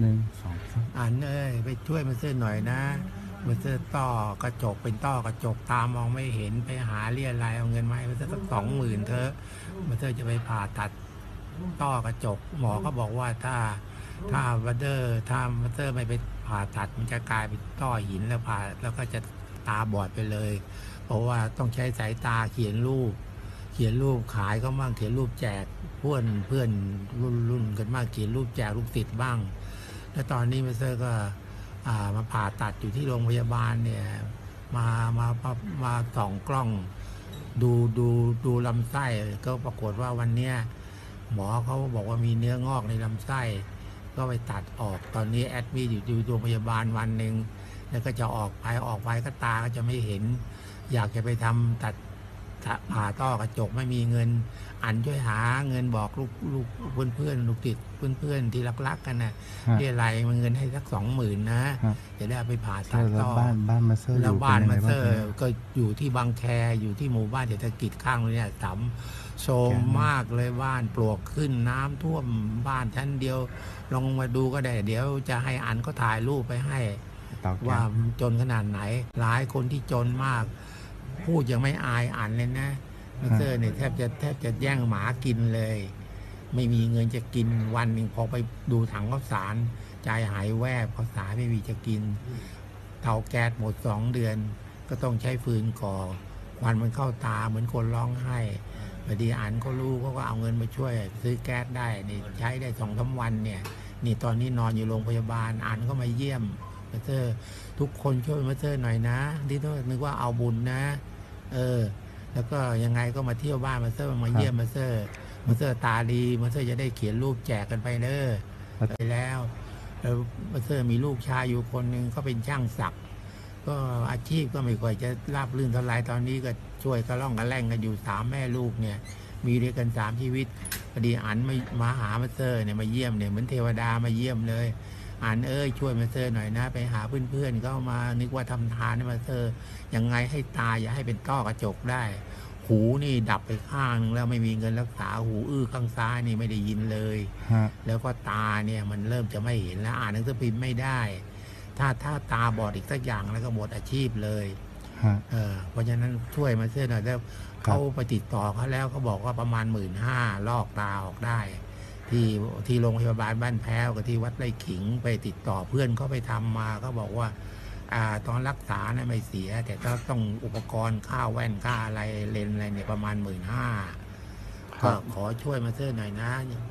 หนึ่งสองสามอันเอ้ยไปช่วยมาเสื้อหน่อยนะมาเสื้อต้อกระจกเป็นต้อกระจกตามองไม่เห็นไปหาเรียอะไรายเอาเงินมาให้มาเสื้อสักสองหมื่นเถอะมาเสื้อจะไปผ่าตัดต้อกระจก หมอก็บอกว่าถ้าถ้าวัดเดอร์ถ้ามาเสื้อไม่ไปผ่าตัดมันจะกลายเป็นต้อหินแล้วผ่าแล้วก็จะตาบอดไปเลย เพราะว่าต้องใช้สายตาเขียนรูป เขียนรูปขายก็บ้างเขียนรูปแจกเพื่อนเพื่อนรุ่นรุ่นกันมากเขียนรูปแจกลูกติดบ้าง แล้วตอนนี้มาเซอร์ก็มาผ่าตัดอยู่ที่โรงพยาบาลเนี่ยมามามามาส่องกล้องดูดูดูลำไส้ก็ปรากฏว่าวันเนี้ยหมอเขาบอกว่ามีเนื้องอกในลำไส้ ก็ไปตัดออกตอนนี้แอดมิดอยู่อยู่โรงพยาบาลวันหนึ่งแล้วก็จะออกไปออกไปก็ตาก็จะไม่เห็น อยากจะไปทำตัด ผ่าต้อกระจกไม่มีเงิน อันช่วยหาเงินบอกลูกลูกเพื่อนเพื่อนๆลูกติดเพื่อนเพื่อนๆที่รักๆกันนะฮะเรียอะไรยมันเงินให้สักสองหมื่นนะฮะจะได้เอาไปผ่าใช่ตัดแล้วต่อบ้านบ้านมาเซอร์อแล้วยู่บ้านเป็นมายังไงเซบ้างอคร์รับก็อยู่ที่บางแคอยู่ที่หมู่บ้านเศรษฐกิจข้างเนี่ยสำโซมแกนะมากเลยบ้านปลวกขึ้นน้ำท่วมบ้านชั้นเดียว ลองมาดูก็ได้ เดี๋ยวจะให้อันก็ถ่ายรูปไปให้เตาแก๊ว่าสมันจนขนาดไหน หลายคนที่จนมาก พูดยังไม่อายอ่านเลยนะมาเซอร์เนี่ยแทบจะแทบจะแย่งหมากินเลย ไม่มีเงินจะกินวันหนึ่งพอไปดูถังข้าวสารใจหายแวบข้าวสารไม่มีจะกินเตาแก๊สหมดสองเดือน ก็ต้องใช้ฟืนก่อควันมันเข้าตาเหมือนคนร้องไห้พอดีอ่านก็รู้เขาก็เอาเงินมาช่วย ซื้อแก๊สได้นี่ใช้ได้สองสาวันเนี่ย นี่ตอนนี้นอนอยู่โรงพยาบาลอ่านก็มาเยี่ยมมาเตอร์ทุกคนช่วยมาเตอร์หน่อยนะที่นึกว่าเอาบุญนะ เออ แล้วก็ยังไงก็มาเที่ยวบ้านมาเตอร์มาเยี่ยมมาเตอร์มาเตอร์ตาดีมาเตอร์จะได้เขียนรูปแจกกันไปเนอะไปแล้วแล้วมาเตอร์มีลูกชายอยู่คนหนึ่งเขาเป็นช่างศักดิ์ก็อาชีพก็ไม่ค่อยจะราบรื่นเท่าไหรตอนนี้ก็ช่วยกระล่องกระแล่งกันอยู่สามแม่ลูกเนี่ย มีด้วยกันสามชีวิตพอดีอันมามาหามาเซอร์เนี่ยมาเยี่ยมเนี่ยเหมือนเทวดามาเยี่ยมเลย อันเอ้ยช่วยมาเซอร์หน่อยนะ ไปหาเพื่อนๆก็มานึกว่าทำทานให้มาเซอร์ยังไงให้ตาอย่าให้เป็นต้อกระจกได้ หูนี่ดับไปข้างนึงแล้วไม่มีเงินรักษาหูอื้อข้างซ้ายนี่ไม่ได้ยินเลยฮะแล้วก็ตาเนี่ยมันเริ่มจะไม่เห็นแล้ว อ่านหนังสือพิมพ์ไม่ได้ ถ้าถ้าตาบอดอีกสักอย่างแล้วก็หมดอาชีพเลยฮะเออเพราะฉะนั้นช่วยมาเสื้อหน่อยแล้วครับเขาไปติดต่อเขาแล้วเขาบอกว่าประมาณหมื่นห้าลอกตาออกได้ ที่ที่โรงพยาบาลบ้านแพ้วกับที่วัดไร่ขิงไปติดต่อเพื่อนเขาไปทำมาเขาบอกว่าอ่าตอนรักษานะไม่เสีย แต่ถ้าต้องอุปกรณ์ค่าแว่นค่าอะไรเลนส์อะไรเนี่ยประมาณหมื่นห้าครัก็บขอช่วยมาเซอร์หน่อยนะ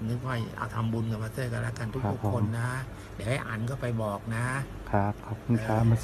นึกว่าเอาทำบุญกับมาเซอร์กันแล้วกันทุกครับๆคนผมนะ เดี๋ยวให้อันก็ไปบอกนะครับ ขอบคุณครับมาเซอร์